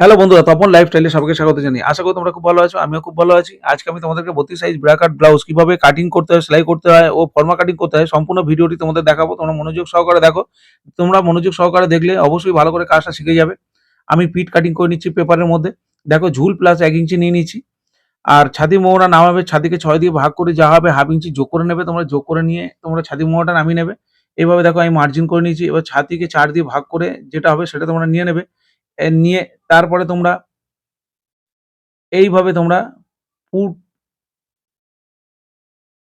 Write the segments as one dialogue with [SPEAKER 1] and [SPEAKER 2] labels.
[SPEAKER 1] Hello বন্ধুরা, তপন লাইফস্টাইলে সবাইকে স্বাগত জানাই আশা করি তোমরা খুব ভালো আছো, আমিও খুব ভালো আছি। আজকে আমি তোমাদেরকে বত্রিশ সাইজ ব্র্যাকাট ব্লাউজ কীভাবে কাটিং করতে হয়, সেলাই করতে হয় ও ফর্মা কাটিং করতে হয়, সম্পূর্ণ ভিডিওটি তোমাদের দেখাবো। তোমরা মনোযোগ সহকারে দেখো। তোমরা মনোযোগ সহকারে দেখলে অবশ্যই ভালো করে কাজটা শিখে যাবে। আমি পিট কাটিং করে নিচ্ছি পেপারের মধ্যে। দেখো, ঝুল প্লাস এক ইঞ্চি নিয়ে নিচ্ছি। আর ছাদি মোহরা নামাবে, ছাদিকে ছয় দিয়ে ভাগ করে যা হবে হাফ ইঞ্চি যোগ করে নেবে তোমরা, যোগ করে নিয়ে তোমরা ছাদি মোহরাটা নামিয়ে নেবে। এইভাবে দেখো আমি মার্জিন করে নিয়েছি। এবার ছাতিকে চার দিয়ে ভাগ করে যেটা হবে সেটা তোমরা নিয়ে নেবে। নিয়ে তারপরে তোমরা এইভাবে তোমরা পুট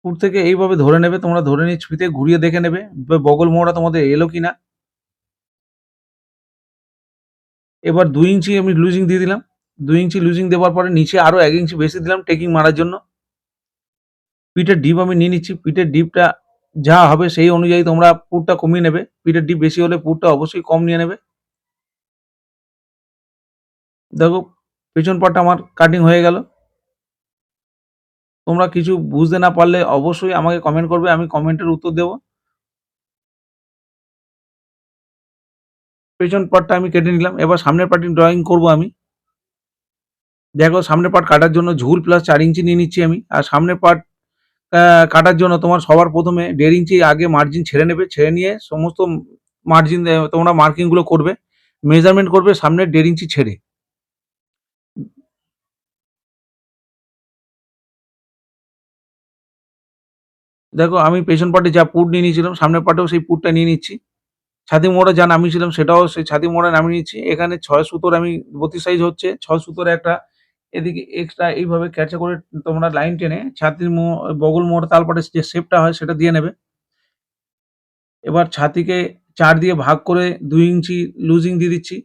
[SPEAKER 1] পুট থেকে এইভাবে ধরে নেবে, তোমরা ধরে নিয়ে ছুঁতে ঘুরিয়ে দেখে নেবে বগল মোড়া তোমাদের এলো কিনা। এবার দুই ইঞ্চি আমি লুজিং দিয়ে দিলাম। দুই ইঞ্চি লুজিং দেওয়ার পরে নিচে আরও এক ইঞ্চি বেশি দিলাম টেকিং মারার জন্য। পিঠের ডিপ আমি নিয়ে নিচ্ছি। পিঠের ডিপটা যা হবে সেই অনুযায়ী তোমরা পুরটা কমিয়ে নেবে। পিঠের ডিপ বেশি হলে পুরটা অবশ্যই কম নিয়ে নেবে। দেখো, পেছন পাটটা আমার কাটিং হয়ে গেল। তোমরা কিছু বুঝতে না পারলে অবশ্যই আমাকে কমেন্ট করবে, আমি কমেন্টের উত্তর দেবো। পেছন পাটটা আমি কেটে নিলাম, এবার সামনের পার্টি ড্রয়িং করব আমি। দেখো, সামনের পার্ট কাটার জন্য ঝুল প্লাস চার ইঞ্চি নিয়ে নিচ্ছি আমি, আর সামনের পার্ট কাটার জন্য তোমার সবার প্রথমে দেড় ইঞ্চি আগে মার্জিন ছেড়ে নেবে, ছেড়ে নিয়ে সমস্ত মার্জিন তোমরা মার্কিংগুলো করবে মেজারমেন্ট করবে, সামনের দেড় ইঞ্চি ছেড়ে। দেখো, আমি পেছন পার্টে যা পুট নিয়ে নিয়েছিলাম, সামনের পার্টেও সেই পুটটা নিয়ে নিচ্ছি। ছাতি মোড়ে যা নামিয়েছিলাম, সেটাও সেই ছাতি মোড়ে নামিয়ে নিচ্ছি। এখানে ছয় সুতোর আমি, বত্রিশ সাইজ হচ্ছে, ছয় সুতোর একটা এদিকে এক্সট্রা এইভাবে ক্যাচে করে তোমরা লাইন টেনে ছাতির মো- বগল মোড় তালপাটের যে শেপটা হয়, সেটা দিয়ে নেবে। এবার ছাতিকে চার দিয়ে ভাগ করে দুই ইঞ্চি লুজিং দিয়ে দিচ্ছি।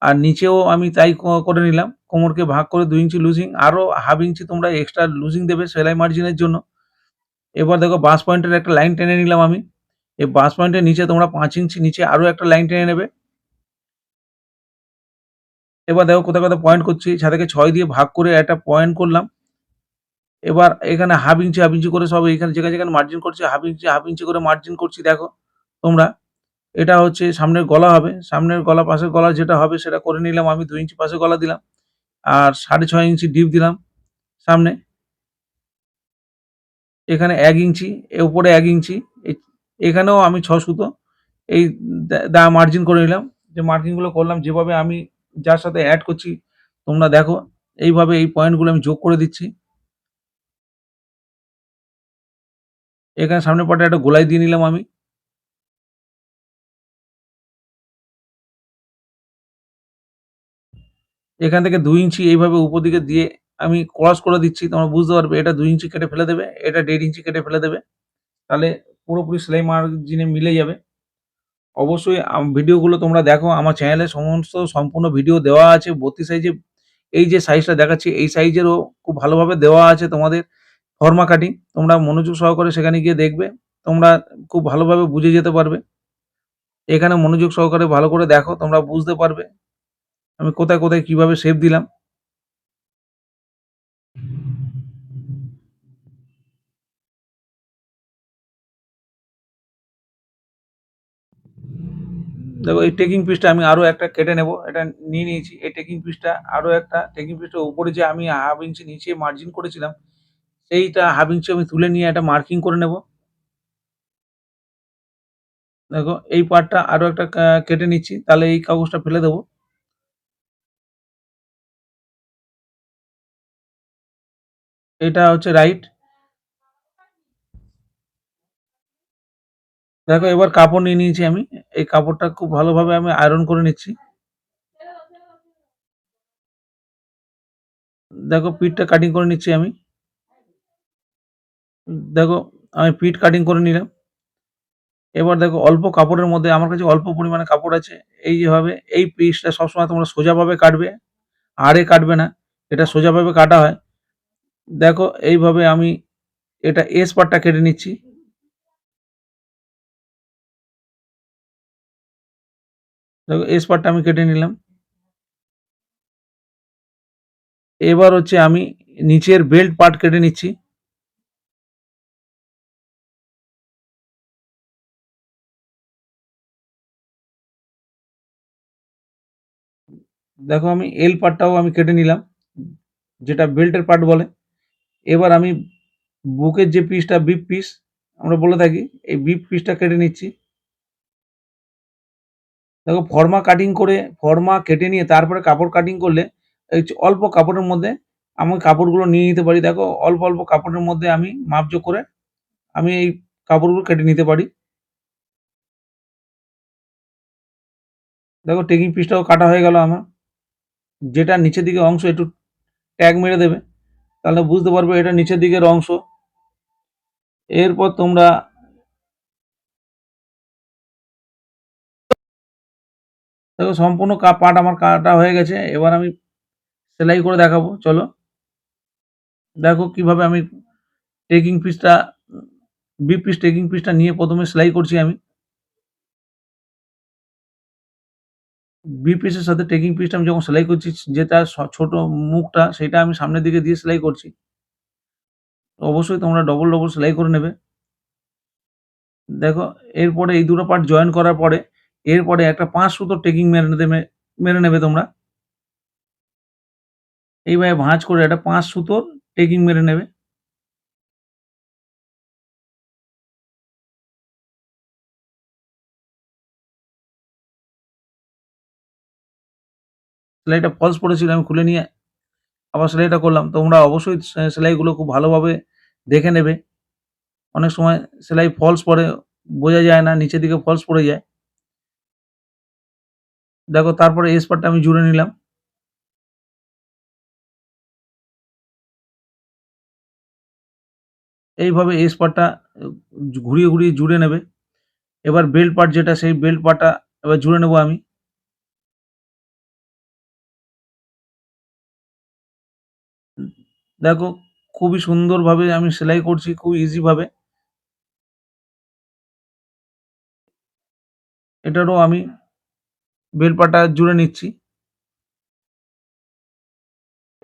[SPEAKER 1] আর নিচেও আমি তাই করে নিলাম। কোমরকে ভাগ করে দুই ইঞ্চি লুজিং আরও হাফ ইঞ্চি তোমরা এক্সট্রা লুজিং দেবে, সেলাই মার্জিনের জন্য। এবার দেখো বাস পয়েন্টের একটা লাইন টেনে নিলাম আমি। এই বাস পয়েন্টের নিচে তোমরা পাঁচ ইঞ্চি নিচে আরও একটা লাইন টেনে নেবে। এবার দেখো কোথায় কোথায় পয়েন্ট করছি ছাতাকে ছয় দিয়ে ভাগ করে একটা পয়েন্ট করলাম। এবার এখানে হাফ ইঞ্চি হাফ ইঞ্চি করে সব এখানে যেখানে যেখানে মার্জিন করছি হাফ ইঞ্চি হাফ ইঞ্চি করে মার্জিন করছি দেখো তোমরা। এটা হচ্ছে সামনের গলা হবে, সামনের গলা, পাশের গলা যেটা হবে সেটা করে নিলাম আমি, দুই ইঞ্চি পাশে গলা দিলাম। আর সাড়ে ছয় ইঞ্চি ডিপ দিলাম সামনে। এখানে এক ইঞ্চি উপরে এক ইঞ্চি এখানেও আমি ছ সুতো। এই দা- মার্জিন করে নিলাম। যে মার্জিনগুলো করলাম, যেভাবে আমি যার সাথে অ্যাড করছি, তোমরা দেখো। এইভাবে এই পয়েন্টগুলো আমি যোগ করে দিচ্ছি। এখানে সামনের পাটে একটা গোলাই দিয়ে নিলাম আমি। এখান থেকে দুই ইঞ্চি এইভাবে উপর দিকে দিয়ে আমি ক্রস করে দিচ্ছি, তোমরা বুঝতে পারবে, এটা দুই ইঞ্চি কেটে ফেলে দেবে, এটা দেড় ইঞ্চি কেটে ফেলে দেবে, তাহলে পুরোপুরি সেলাই মার্জিনে মিলে যাবে। অবশ্যই ভিডিওগুলো তোমরা দেখো, আমার চ্যানেলে সমস্ত সম্পূর্ণ ভিডিও দেওয়া আছে, বত্রিশ সাইজে এই যে সাইজটা দেখাচ্ছি, এই সাইজেরও খুব ভালোভাবে দেওয়া আছে তোমাদের ফর্মা কাটিং তোমরা মনোযোগ সহকারে সেখানে গিয়ে দেখবে, তোমরা খুব ভালোভাবে বুঝে যেতে পারবে। এখানে মনোযোগ সহকারে ভালো করে দেখো, তোমরা বুঝতে পারবে, আমি কোথায় কোথায় কীভাবে শেপ দিলাম। দেখো, এই টেকিং পিসটা আমি আরও একটা কেটে নেব, এটা নিয়ে নিয়েছি। এই টেকিং পিসটা আরও একটা টেকিং পিসটার উপরে যে আমি হাফ ইঞ্চি নিচে মার্জিন করেছিলাম, সেইটা হাফ ইঞ্চি আমি তুলে নিয়ে একটা মার্কিং করে নেব। দেখো, এই পার্টটা আরও একটা কেটে নিচ্ছি, তাহলে এই কাগজটা ফেলে দেবো। এটা হচ্ছে রাইট দেখো, এবার কাপড় নিয়ে নিয়েছি আমি। এই কাপড়টা খুব ভালোভাবে আমি আয়রন করে নিচ্ছি। দেখো, পিঠটা কাটিং করে নিচ্ছি আমি। দেখো, আমি পিঠ কাটিং করে নিলাম। এবার দেখো, অল্প কাপড়ের মধ্যে, আমার কাছে অল্প পরিমাণে কাপড় আছে। এই যেভাবে এই পিসটা সবসময় তোমরা সোজাভাবে কাটবে। আড়ে কাটবে না, এটা সোজাভাবে কাটা হয়। দেখো, এইভাবে আমি এটা এস পার্টটা কেটে নিচ্ছি। দেখো এস পার্টটা আমি কেটে নিলাম। এবার হচ্ছে আমি নিচের বেল্ট পার্ট কেটে নিচ্ছি। দেখো, আমি এল পার্টটাও আমি কেটে নিলাম, যেটা বেল্টের পার্ট বলে। এবার আমি বুকের যে পিসটা বিপ পিস আমরা বলে থাকি, এই বিপ পিসটা কেটে নিচ্ছি। দেখো ফর্মা কাটিং করে, ফর্মা কেটে নিয়ে তারপরে কাপড় কাটিং করলে অল্প কাপড়ের মধ্যে আমি কাপড়গুলো নিয়ে নিতে পারি। দেখো অল্প অল্প কাপড়ের মধ্যে আমি মাপজোক করে আমি এই কাপড়গুলো কেটে নিতে পারি। দেখো টেকিং পিসটাও কাটা হয়ে গেল আমার। যেটা নিচের দিকে অংশ একটু ট্যাগ মেরে দেবে, তাহলে বুঝতে পারবে এটা নিচের দিকের অংশ। এরপর তোমরা দেখো সম্পূর্ণ কা পার্ট আমার কাটা হয়ে গেছে। এবার আমি সেলাই করে দেখাবো, চলো। দেখো কীভাবে আমি টেকিং পিসটা বি পিস টেকিং পিসটা নিয়ে প্রথমে সেলাই করছি আমি। বি পিসের সাথে টেকিং পিসটা আমি যখন সেলাই করছি যেটা ছোট মুখটা, সেটা আমি সামনের দিকে দিয়ে সেলাই করছি। অবশ্যই তোমরা ডবল ডবল সেলাই করে নেবে। দেখো, এরপরে এই দুটো পার্ট জয়েন করার পরে এরপরে একটা পাঁচ সুতোর টেকিং মেরে নেবে মেরে নেবে তোমরা। এইভাবে ভাঁজ করে একটা পাঁচ সুতোর টেকিং মেরে নেবে। সেলাইটা ফলস পড়েছিল, আমি খুলে নিয়ে আবার সেলাইটা করলাম। তোমরা অবশ্যই সেলাইগুলো খুব ভালোভাবে দেখে নেবে। অনেক সময় সেলাই ফলস পড়ে, বোঝা যায় না, নিচের দিকে ফলস পড়ে যায়। দেখো, তারপরে এস পার্টটা আমি জুড়ে নিলাম। এইভাবে এস পার্টটা ঘুরিয়ে ঘুরিয়ে জুড়ে নেবে। এবার বেল্ট পার্ট যেটা, সেই বেল্ট পার্টটা এবার জুড়ে নেব আমি। দেখো, খুবই সুন্দরভাবে আমি সেলাই করছি, খুব ইজি ভাবে এটারও আমি বেল্ট পার্টটা জুড়ে নিচ্ছি।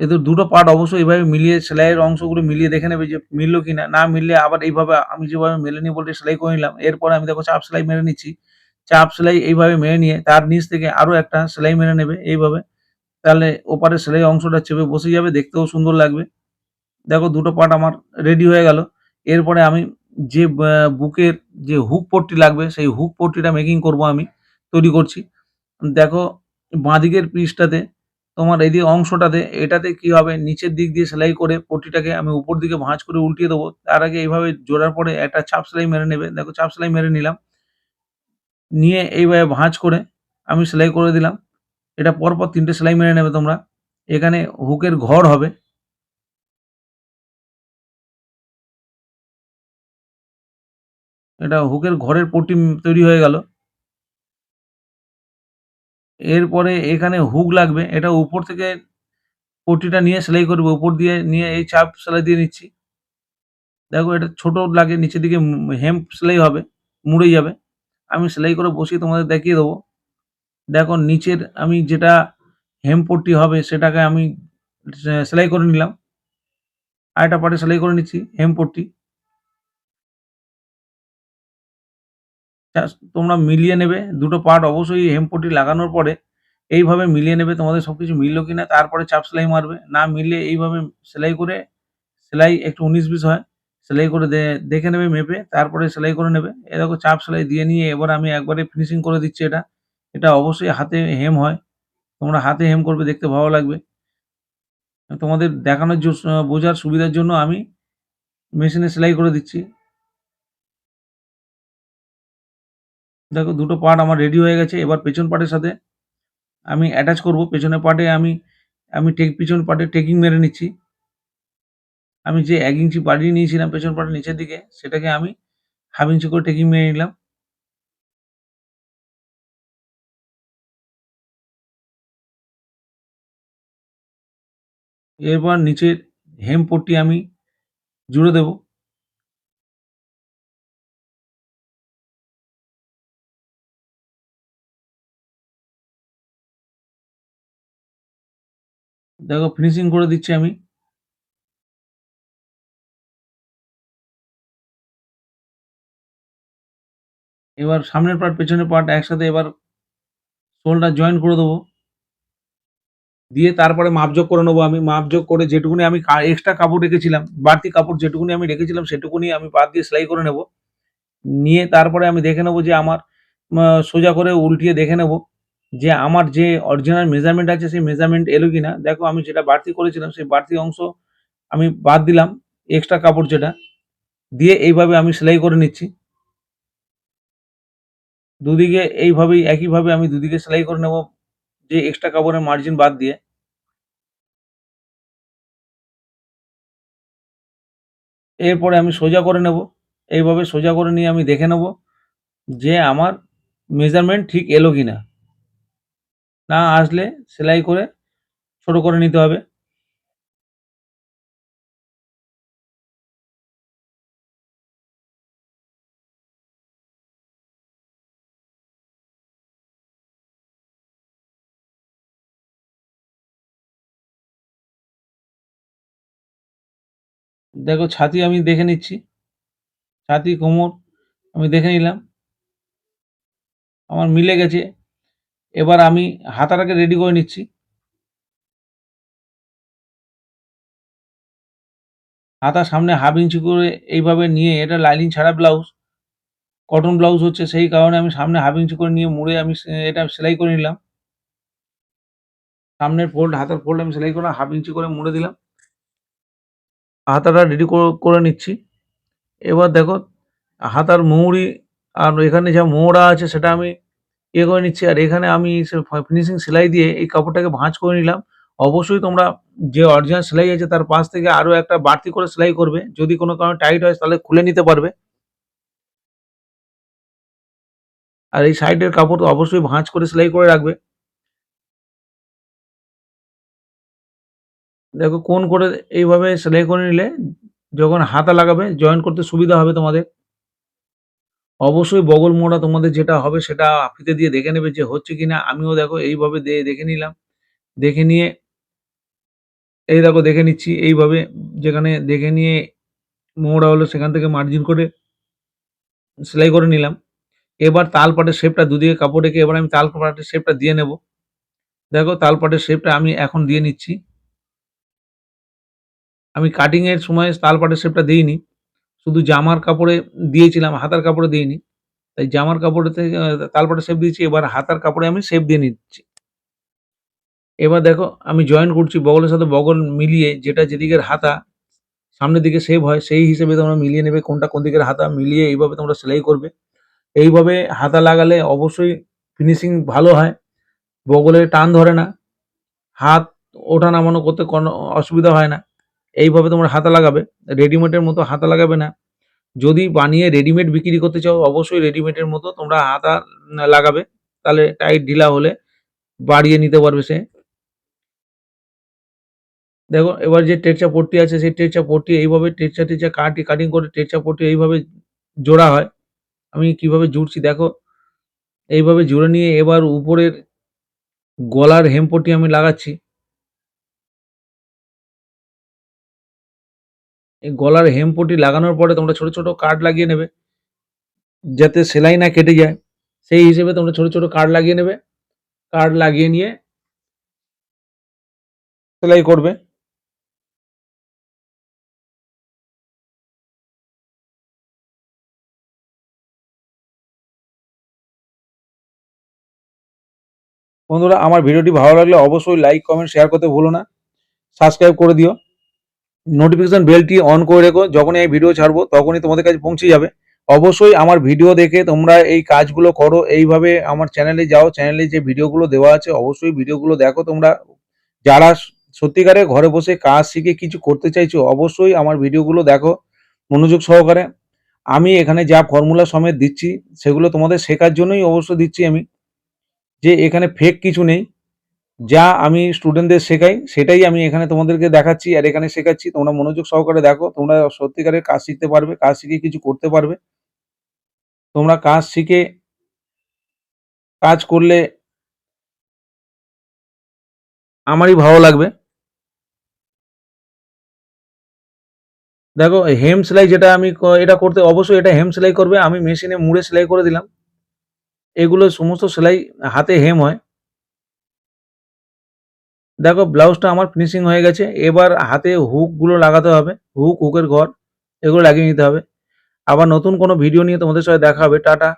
[SPEAKER 1] এদের দুটো পার্ট অবশ্যই এইভাবে মিলিয়ে সেলাইয়ের অংশগুলো মিলিয়ে দেখে নেবে যে মিললো কিনা। না মিললে আবার এইভাবে আমি যেভাবে মেলে নিয়ে বলতে সেলাই করে নিলাম, এরপরে আমি দেখো চাপ সেলাই মেরে নিচ্ছি। চাপ সেলাই এইভাবে মেরে নিয়ে তার নিচ থেকে আরও একটা সেলাই মেরে নেবে এইভাবে। তাহলে ওপারে সেলাই অংশটা চেপে বসে যাবে, দেখতেও সুন্দর লাগবে। দেখো দুটো পার্ট আমার রেডি হয়ে গেল। এরপরে আমি যে বুকের যে হুক পট্টি লাগবে, সেই হুক পট্টিটা মেকিং করব আমি, তৈরি করছি। দেখো, বাঁদিকের পিসটাতে তোমার এই যে অংশটাতে, এটাতে কি হবে? নিচের দিক দিয়ে সেলাই করে পটিটাকে আমি উপর দিকে ভাঁজ করে উল্টিয়ে দেবো। তার আগে এইভাবে জোড়ার পরে একটা চাপ সেলাই মেরে নেবে। দেখো, চাপ সেলাই মেরে নিলাম। নিয়ে এইভাবে ভাঁজ করে আমি সেলাই করে দিলাম। এটা পরপর তিনটে সেলাই মেরে নেবে তোমরা। এখানে হুকের ঘর হবে। এটা হুকের ঘরের পটি তৈরি হয়ে গেল। এরপরে এখানে হুক লাগবে। এটা উপর থেকে পট্টিটা নিয়ে সেলাই করবে। উপর দিয়ে নিয়ে এই চাপ সেলাই দিয়ে নিচ্ছি। দেখো এটা ছোট লাগে, নিচের দিকে হেম্প সেলাই হবে মুড়ে যাবে। আমি সেলাই করে বসিয়ে তোমাদের দেখিয়ে দেবো। দেখো নিচের আমি যেটা হেম পট্টি হবে সেটাকে আমি সেলাই করে নিলাম। আরেকটা পার্টে সেলাই করে নিচ্ছি হেম পট্টি। তোমরা মিলিয়ে নেবে। দুটো পার্ট অবশ্যই হেম পট্টি লাগানোর পরে এইভাবে মিলিয়ে নেবে, তোমাদের সব সবকিছু মিললো কিনা, তারপরে চাপ সেলাই মারবে। না মিললে এইভাবে সেলাই করে, সেলাই একটু উনিশ বিশ হয়, সেলাই করে দেখে নেবে মেপে, তারপরে সেলাই করে নেবে। এ দেখো চাপ সেলাই দিয়ে নিয়ে এবার আমি একবারে ফিনিশিং করে দিচ্ছি এটা। এটা অবশ্যই হাতে হেম হয়। তোমরা হাতে হেম করবে, দেখতে ভালো লাগবে। তোমাদের দেখানোর বোঝার সুবিধার জন্য আমি মেশিনে সেলাই করে দিচ্ছি। দেখো দুটো পার্ট আমার রেডি হয়ে গেছে, এবার পেছন পার্টের সাথে আমি অ্যাটাচ করব। পেছনের পার্টে আমি আমি টেক পিছন পার্টে টেকিং মেরে নিচ্ছি। আমি যে এক ইঞ্চি বাড়িয়ে নিয়েছিলাম পেছন পার্টের নিচের দিকে, সেটাকে আমি হাফ ইঞ্চি করে টেকিং মেরে নিলাম। এরপর নিচের হেম পট্টি আমি জুড়ে দেব। দেখো ফিনিশিং করে দিচ্ছি আমি। এবার সামনের পার্ট পেছনের পার্ট একসাথে এবার শোল্ডার জয়েন করে দেবো। দিয়ে তারপরে মাপযোগ করে নেব আমি। মাপযোগ করে যেটুকুনি আমি এক্সট্রা কাপড় রেখেছিলাম, বাড়তি কাপড় যেটুকুনি আমি রেখেছিলাম, সেটুকুনি আমি বাদ দিয়ে সেলাই করে নেব। নিয়ে তারপরে আমি দেখে নেব যে আমার সোজা করে উল্টিয়ে দেখে নেব। যে আমার যে অরিজিনাল মেজারমেন্ট আছে, সেই মেজারমেন্ট এলো কি না দেখো আমি যেটা বাড়তি করেছিলাম, সেই বাড়তি অংশ আমি বাদ দিলাম এক্সট্রা কাপড় যেটা, দিয়ে এইভাবে আমি সেলাই করে নিচ্ছি। দুদিকে এইভাবেই, একইভাবে আমি দুদিকে সেলাই করে নেব, যে এক্সট্রা কাপড়ের মার্জিন বাদ দিয়ে। এরপরে আমি সোজা করে নেব, এইভাবে সোজা করে নিয়ে আমি দেখে নেব যে আমার মেজারমেন্ট ঠিক এলো কিনা। না আসলে সেলাই করে ছোট করে নিতে হবে। দেখো ছাতি আমি দেখে নিচ্ছি। ছাতি কোমর আমি দেখে নিলাম। আমার মিলে গেছে। এবার আমি হাতাটাকে রেডি করে নিচ্ছি। হাতা সামনে হাফ ইঞ্চি করে এইভাবে নিয়ে, এটা লাইনিং ছাড়া ব্লাউজ কটন ব্লাউজ হচ্ছে, সেই কারণে আমি সামনে হাফ ইঞ্চি করে নিয়ে মুড়ে আমি এটা সেলাই করে নিলাম। সামনের ফোল্ড হাতার ফোল্ড আমি সেলাই করে হাফ ইঞ্চি করে মুড়ে দিলাম। হাতাটা রেডি করে নিচ্ছি। এবার দেখো, হাতার মৌরি আর এখানে যা মোড়া আছে সেটা আমি ইয়ে করে নিচ্ছি। আর এখানে আমি ফিনিশিং সেলাই দিয়ে এই কাপড়টাকে ভাঁজ করে নিলাম। অবশ্যই তোমরা যে অরিজিনাল সেলাই আছে তার পাশ থেকে আরও একটা বাড়তি করে সেলাই করবে। যদি কোনো কারণে টাইট হয় তাহলে খুলে নিতে পারবে। আর এই সাইডের কাপড় তো অবশ্যই ভাঁজ করে সেলাই করে রাখবে। দেখো কোন করে এইভাবে সেলাই করে নিলে যখন হাতা লাগাবে জয়েন করতে সুবিধা হবে তোমাদের। অবশ্যই বগল মোড়া তোমাদের যেটা হবে সেটা ফিতে দিয়ে দেখে নেবে যে হচ্ছে কিনা। আমিও দেখো এইভাবে দে- দেখে নিলাম। দেখে নিয়ে, এই দেখো দেখে নিচ্ছি, এইভাবে যেখানে দেখে নিয়ে মোড়া হলো সেখান থেকে মার্জিন করে সেলাই করে নিলাম। এবার তাল পাটের শেপটা দুদিকে কাপড় রেখে এবার আমি তাল পাটের শেপটা দিয়ে নেব। দেখো তাল পাটের শেপটা আমি এখন দিয়ে নিচ্ছি। আমি কাটিংয়ের সময় তাল পাটের শেপটা দিইনি। শুধু জামার কাপড়ে দিয়েছিলাম হাতার কাপড়ে দিইনি। তাই জামার কাপড়ে থেকে আহ, তাল শেপ দিয়েছি এবার হাতার কাপড়ে আমি শেপ দিয়ে নিচ্ছি। এবার দেখো আমি জয়েন করছি বগলের সাথে বগল মিলিয়ে যেটা যেদিকের হাতা সামনের দিকে শেপ হয় সেই হিসেবে তোমরা মিলিয়ে নেবে কোনটা কোন দিকের হাতা মিলিয়ে এইভাবে তোমরা সেলাই করবে। এইভাবে হাতা লাগালে অবশ্যই ফিনিশিং ভালো হয় বগলে টান ধরে না হাত ওঠা নামানো করতে কোনো অসুবিধা হয় না। এইভাবে তোমরা হাতা লাগাবে। রেডিমেডের মতো হাতা লাগাবে না। যদি বানিয়ে রেডিমেড বিক্রি করতে চাও, অবশ্যই রেডিমেডের মতো তোমরা হাতা লাগাবে। তাহলে টাইট ঢিলা হলে বাড়িয়ে নিতে পারবে সে। দেখো, এবার যে টেরচা পট্টি আছে, সেই টেরচা পট্টি এইভাবে টেরচা টেরচা কাটি কাটিং করে টেরচা পট্টি এইভাবে জোড়া হয়। আমি কীভাবে জুড়ছি দেখো। এইভাবে জুড়ে নিয়ে এবার উপরের গলার হেম পট্টি আমি লাগাচ্ছি। এই গলার হেম পট্টি লাগানোর পরে তোমরা ছোট ছোট কার্ড লাগিয়ে নেবে। যাতে সেলাই না কেটে যায়, সেই হিসেবে তোমরা ছোট ছোট কার্ড লাগিয়ে নেবে। কার্ড লাগিয়ে নিয়ে সেলাই করবে। বন্ধুরা, আমার ভিডিওটি ভালো লাগলে অবশ্যই লাইক কমেন্ট শেয়ার করতে ভুলো না। সাবস্ক্রাইব করে দিও। নোটিফিকেশন বেলটি অন করে রেখো। যখনই এই ভিডিও ছাড়বো, তখনই তোমাদের কাছে পৌঁছে যাবে। অবশ্যই আমার ভিডিও দেখে তোমরা এই কাজগুলো করো। এইভাবে আমার চ্যানেলে যাও। চ্যানেলে যে ভিডিওগুলো দেওয়া আছে, অবশ্যই ভিডিওগুলো দেখো তোমরা। যারা সত্যিকারে ঘরে বসে কাজ শিখে কিছু করতে চাইছো, অবশ্যই আমার ভিডিওগুলো দেখো মনোযোগ সহকারে। আমি এখানে যা ফর্মুলা সমেত দিচ্ছি, সেগুলো তোমাদের শেখার জন্যই অবশ্য দিচ্ছি আমি। যে এখানে ফেক কিছু নেই। যা আমি স্টুডেন্টদের শেখাই, সেটাই আমি এখানে তোমাদেরকে দেখাচ্ছি আর এখানে শেখাচ্ছি। তোমরা মনোযোগ সহকারে দেখো, তোমরা সত্যিকারের কাজ শিখতে পারবে, কাজ শিখে কিছু করতে পারবে। তোমরা কাজ শিখে, কাজ করলে আমারই ভালো লাগবে। দেখো হেম সেলাই যেটা আমি এটা করতে অবশ্যই এটা হেম সেলাই করবে। আমি মেশিনে মুড়ে সেলাই করে দিলাম। এগুলো সমস্ত সেলাই হাতে হেম হয়। দেখো ব্লাউজটা আমার ফিনিশিং হয়ে গেছে, এবার হাতে হুকগুলো লাগাতে হবে হুক হুকের ঘর, এগুলো লাগিয়ে নিতে হবে। আবার নতুন কোনো ভিডিও নিয়ে তোমাদের সাথে দেখা হবে, টাটা।